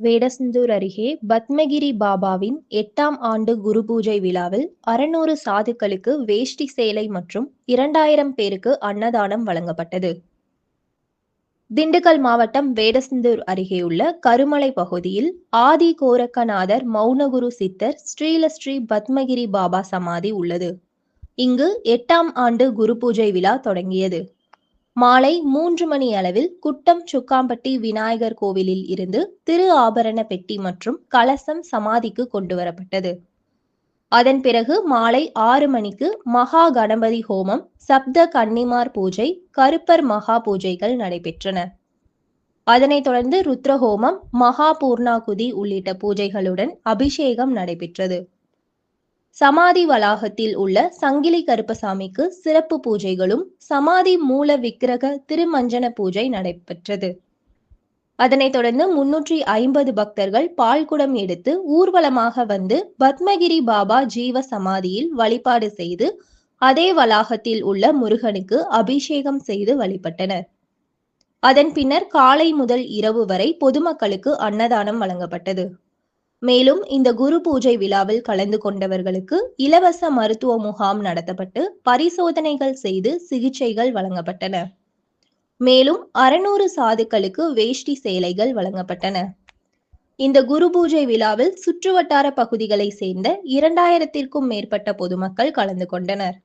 வேடசந்தூர் அருகே பத்மகிரி பாபாவின் எட்டாம் ஆண்டு குரு பூஜை விழாவில் அறுநூறு சாதுக்களுக்கு வேஷ்டி சேலை மற்றும் இரண்டாயிரம் பேருக்கு அன்னதானம் வழங்கப்பட்டது. திண்டுக்கல் மாவட்டம் வேடசந்தூர் அருகேயுள்ள கருமலை பகுதியில் ஆதி கோரக்கநாதர் மௌனகுரு சித்தர் ஸ்ரீலஸ்ரீ பத்மகிரி பாபா சமாதி உள்ளது. இங்கு எட்டாம் ஆண்டு குரு பூஜை விழா தொடங்கியது. மாலை மூன்று மணி அளவில் குட்டம் சுக்காம்பட்டி விநாயகர் கோவிலில் இருந்து திரு ஆபரண பெட்டி மற்றும் கலசம் சமாதிக்கு கொண்டு வரப்பட்டது. அதன் பிறகு மாலை ஆறு மணிக்கு மகா கணபதி ஹோமம் சப்த கன்னிமார் பூஜை கருப்பர் மகா பூஜைகள் நடைபெற்றன. அதனைத் தொடர்ந்து ருத்ரஹோமம் மகா பூர்ணாகுதி உள்ளிட்ட பூஜைகளுடன் அபிஷேகம் நடைபெற்றது. சமாதி வளாகத்தில் உள்ள சங்கிலி கருப்பசாமிக்கு சிறப்பு பூஜைகளும் சமாதி மூல விக்கிரக திருமஞ்சன பூஜை நடைபெற்றது. அதனைத் தொடர்ந்து முன்னூற்றி ஐம்பது பக்தர்கள் பால்குடம் எடுத்து ஊர்வலமாக வந்து பத்மகிரி பாபா ஜீவ சமாதியில் வழிபாடு செய்து அதே வளாகத்தில் உள்ள முருகனுக்கு அபிஷேகம் செய்து வழிபட்டனர். அதன் பின்னர் காலை முதல் இரவு வரை பொதுமக்களுக்கு அன்னதானம் வழங்கப்பட்டது. மேலும் இந்த குரு பூஜை விழாவில் கலந்து கொண்டவர்களுக்கு இலவச மருத்துவ முகாம் நடத்தப்பட்டு பரிசோதனைகள் செய்து சிகிச்சைகள் வழங்கப்பட்டன. மேலும் அறுநூறு சாதுக்களுக்கு வேஷ்டி சேலைகள் வழங்கப்பட்டன. இந்த குரு பூஜை விழாவில் சுற்றுவட்டார பகுதிகளை சேர்ந்த இரண்டாயிரத்திற்கும் மேற்பட்ட பொதுமக்கள் கலந்து கொண்டனர்.